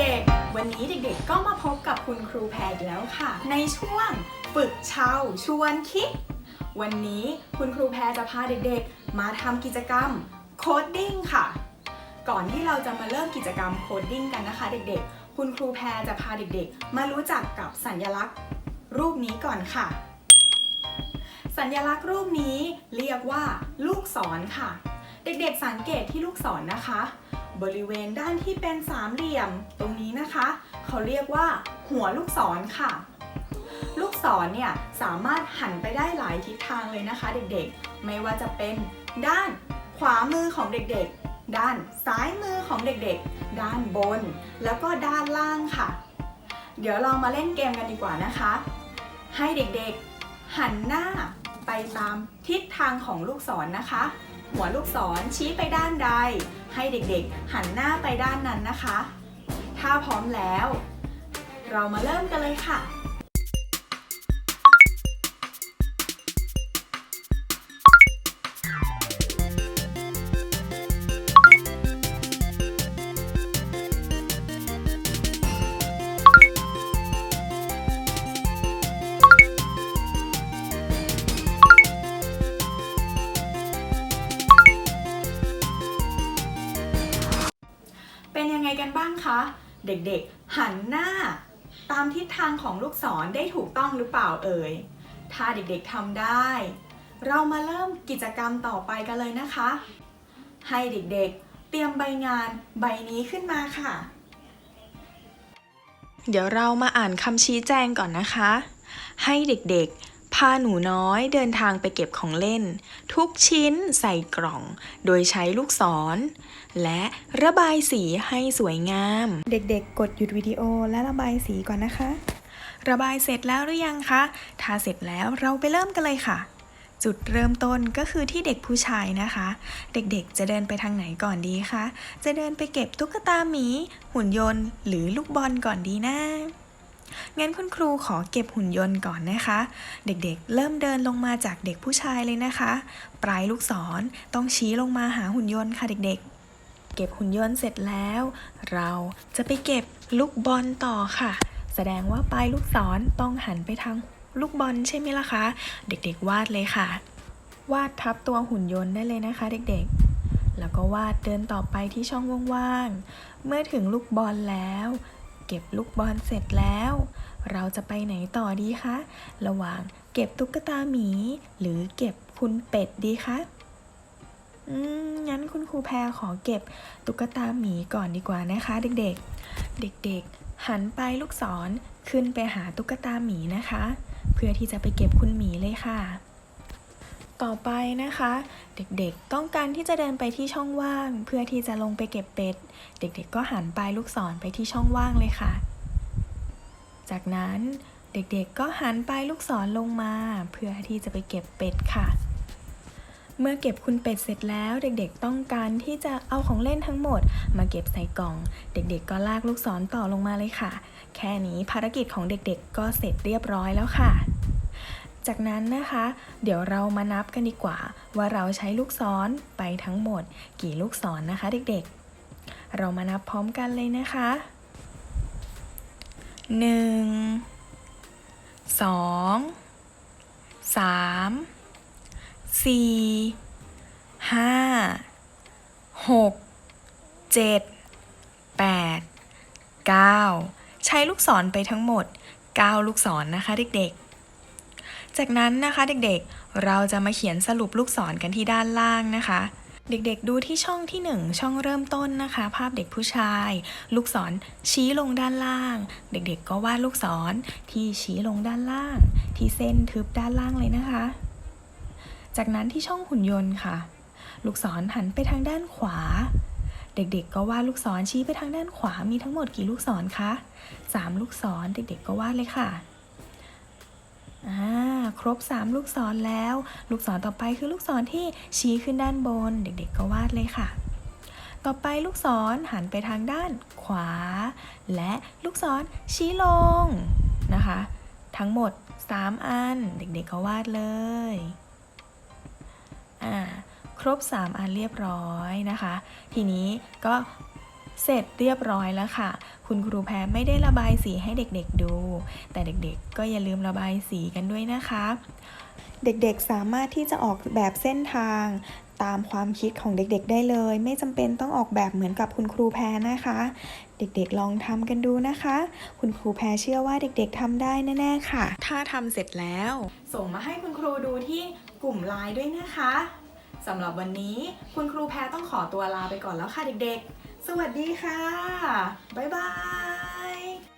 เด็กๆ วันนี้เด็กๆ ก็มาพบกับคุณครูแพรแล้วค่ะ ในช่วงฝึกเชาชวนคิด วันนี้คุณครูแพรจะพาเด็กๆ มาทำกิจกรรมโคดดิ้งค่ะ ก่อนที่เราจะมาเริ่มกิจกรรมโคดดิ้งกันนะคะเด็กๆ คุณครูแพรจะพาเด็กๆ มารู้จักกับสัญลักษณ์รูปนี้ก่อนค่ะ สัญลักษณ์รูปนี้เรียกว่าลูกศรค่ะ เด็กๆสังเกตที่ลูกศรนะคะ บริเวณด้านที่เป็นสามเหลี่ยมตรงนี้นะคะ เขาเรียกว่าหัวลูกศรค่ะ ลูกศรเนี่ยสามารถหันไปได้หลายทิศทางเลยนะคะ เด็กๆ ไม่ว่าจะเป็นด้านขวามือของเด็กๆ ด้านซ้ายมือของเด็กๆ ด้านบน แล้วก็ด้านล่างค่ะ เดี๋ยวเรามาเล่นเกมกันดีกว่านะคะ ให้เด็กๆหันหน้าไปตามทิศทางของลูกศรนะคะ หัวลูกศรชี้ไปด้านใด ให้เด็กๆ หันหน้าไปด้านนั้นนะคะ ถ้าพร้อมแล้ว เรามาเริ่มกันเลยค่ะ กันบ้างคะ เด็กๆ หันหน้า ตามทิศทางของลูกศรได้ถูกต้องหรือเปล่าเอ่ย ถ้าเด็กๆทำได้ เรามาเริ่มกิจกรรมต่อไปกันเลยนะคะ ให้เด็กๆ เตรียมใบงานใบนี้ขึ้นมาค่ะ เดี๋ยวเรามาอ่านคำชี้แจงก่อนนะคะ ให้เด็กๆ พาหนูน้อยเดินทางไปเก็บของเล่น ทุกชิ้นใส่กล่อง โดยใช้ลูกศร และระบายสีให้สวยงาม เด็กๆ กดหยุดวิดีโอและระบายสีก่อนนะคะ ระบายเสร็จแล้วหรือยังคะ ถ้าเสร็จแล้วเราไปเริ่มกันเลยค่ะ จุดเริ่มต้นก็คือที่เด็กผู้ชายนะคะ เด็กๆ จะเดินไปทางไหนก่อนดีคะ จะเดินไปเก็บตุ๊กตาหมี หุ่นยนต์ หรือลูกบอลก่อนดีนะ งั้นคุณครูขอเก็บหุ่นยนต์ก่อนนะคะ เด็กๆ เริ่มเดินลงมาจากเด็กผู้ชายเลยนะคะ ปลายลูกศรต้องชี้ลงมาหาหุ่นยนต์ค่ะเด็กๆ เก็บหุ่นยนต์เสร็จแล้ว เราจะไปเก็บลูกบอลต่อค่ะ แสดงว่าปลายลูกศรต้องหันไปทางลูกบอลใช่ไหมล่ะคะ เด็กๆ วาดเลยค่ะ วาดทับตัวหุ่นยนต์ได้เลยนะคะ เด็กๆ แล้วก็วาดเดินต่อไปที่ช่องว่างๆ เมื่อถึงลูกบอลแล้ว เก็บลูกบอลเสร็จแล้ว เราจะไปไหนต่อดีคะ ระหว่างเก็บตุ๊กตาหมี หรือเก็บคุณเป็ดดีคะ อืม งั้นคุณครูแพรขอเก็บตุ๊กตาหมีก่อนดีกว่านะคะ เด็กๆ เด็กๆ หันไปลูกศรขึ้นไปหาตุ๊กตาหมีนะคะ เพื่อที่จะไปเก็บคุณหมีเลยค่ะ ต่อไปนะคะ เด็กๆต้องการที่จะเดินไปที่ช่องว่าง เพื่อที่จะลงไปเก็บเป็ด เด็กๆก็หันปลายลูกศรไปที่ช่องว่างเลยค่ะ จากนั้นเด็กๆก็หันปลายลูกศรลงมา เพื่อที่จะไปเก็บเป็ดค่ะ เมื่อเก็บคุณเป็ดเสร็จแล้วเด็กๆต้องการที่จะเอาของเล่นทั้งหมด มาเก็บใส่กล่อง เด็กๆ ก็ลากลูกศรต่อลงมาเลยค่ะ แค่นี้ภารกิจของเด็กๆ ก็เสร็จเรียบร้อยแล้วค่ะ จากนั้นนะคะ เดี๋ยวเรามานับกันดีกว่า ว่าเราใช้ลูกศรไปทั้งหมด กี่ลูกศรนนะคะเด็กๆ เรามานับพร้อมกันเลยนะคะหนึ่งสองสามสี่ห้าหกเจ็ดแปดเก้าใช้ลูกศรไปทั้งหมด 9 ลูกศรนนะคะเด็กๆ จากนั้นนะคะเด็กๆ เราจะมาเขียนสรุปลูกศรกันที่ด้านล่างนะคะ เด็กๆดูที่ช่องที่ 1 ช่องเริ่มต้นนะคะ ภาพเด็กผู้ชาย ลูกศรชี้ลงด้านล่าง เด็กๆก็วาดลูกศรที่ชี้ลงด้านล่าง ที่เส้นทึบด้านล่างเลยนะคะ จากนั้นที่ช่องหุ่นยนต์ค่ะ ลูกศรหันไปทางด้านขวาเด็กๆ ก็วาดลูกศรชี้ไปทางด้านขวามีทั้งหมดกี่ลูกศรคะสามลูกศรเด็กๆ ก็วาดเลยค่ะ อ่าครบ 3 ลูกศรแล้ว ลูกศรต่อไปคือลูกศรที่ชี้ขึ้นด้านบน เด็กๆ ก็วาดเลยค่ะ ต่อไปลูกศรหันไปทางด้านขวา และลูกศรชี้ลงนะคะ ทั้งหมด 3 อัน เด็กๆ ก็วาดเลยอ่าครบ 3 อันเรียบร้อยนะคะ ทีนี้ก็ เสร็จเรียบร้อยแล้วค่ะ คุณครูแพรไม่ได้ระบายสีให้เด็กๆดู แต่เด็กๆ ก็อย่าลืมระบายสีกันด้วยนะคะ เด็กๆสามารถที่จะออกแบบเส้นทาง ตามความคิดของเด็กๆ ได้เลย ไม่จำเป็นต้องออกแบบเหมือนกับคุณครูแพรนะคะ เด็กๆลองทำกันดูนะคะ คุณครูแพรเชื่อว่าเด็กๆทำได้แน่ๆค่ะ ถ้าทำเสร็จแล้ว ส่งมาให้คุณครูดูที่กลุ่มไลน์ด้วยนะคะสำหรับวันนี้คุณครูแพรต้องขอตัวลาไปก่อนแล้วค่ะเด็กๆ สวัสดีค่ะ บ๊ายบาย